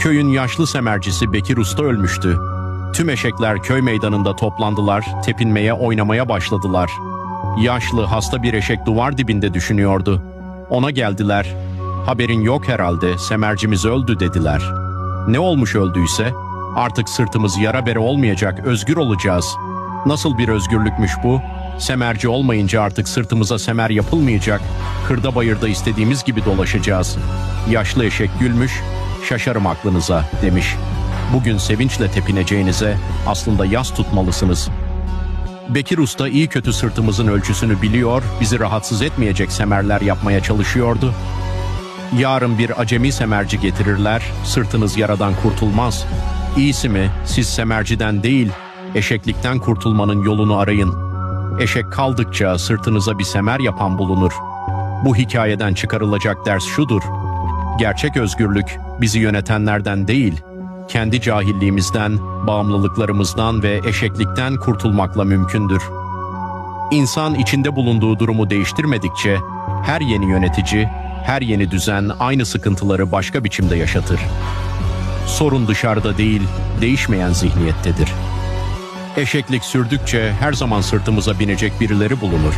Köyün yaşlı semercisi Bekir Usta ölmüştü. Tüm eşekler köy meydanında toplandılar, tepinmeye, oynamaya başladılar. Yaşlı, hasta bir eşek duvar dibinde düşünüyordu. Ona geldiler. Haberin yok herhalde, semercimiz öldü dediler. Ne olmuş öldüyse? Artık sırtımız yara bere olmayacak, özgür olacağız. Nasıl bir özgürlükmüş bu? Semerci olmayınca artık sırtımıza semer yapılmayacak. Kırda bayırda istediğimiz gibi dolaşacağız. Yaşlı eşek gülmüş, şaşarım aklınıza demiş. Bugün sevinçle tepineceğinize aslında yas tutmalısınız. Bekir Usta iyi kötü sırtımızın ölçüsünü biliyor, bizi rahatsız etmeyecek semerler yapmaya çalışıyordu. Yarın bir acemi semerci getirirler, sırtınız yaradan kurtulmaz. İyisi mi, siz semerciden değil, eşeklikten kurtulmanın yolunu arayın. Eşek kaldıkça sırtınıza bir semer yapan bulunur. Bu hikayeden çıkarılacak ders şudur. Gerçek özgürlük bizi yönetenlerden değil, kendi cahilliğimizden, bağımlılıklarımızdan ve eşeklikten kurtulmakla mümkündür. İnsan içinde bulunduğu durumu değiştirmedikçe her yeni yönetici, her yeni düzen aynı sıkıntıları başka biçimde yaşatır. Sorun dışarıda değil, değişmeyen zihniyettedir. Eşeklik sürdükçe her zaman sırtımıza binecek birileri bulunur.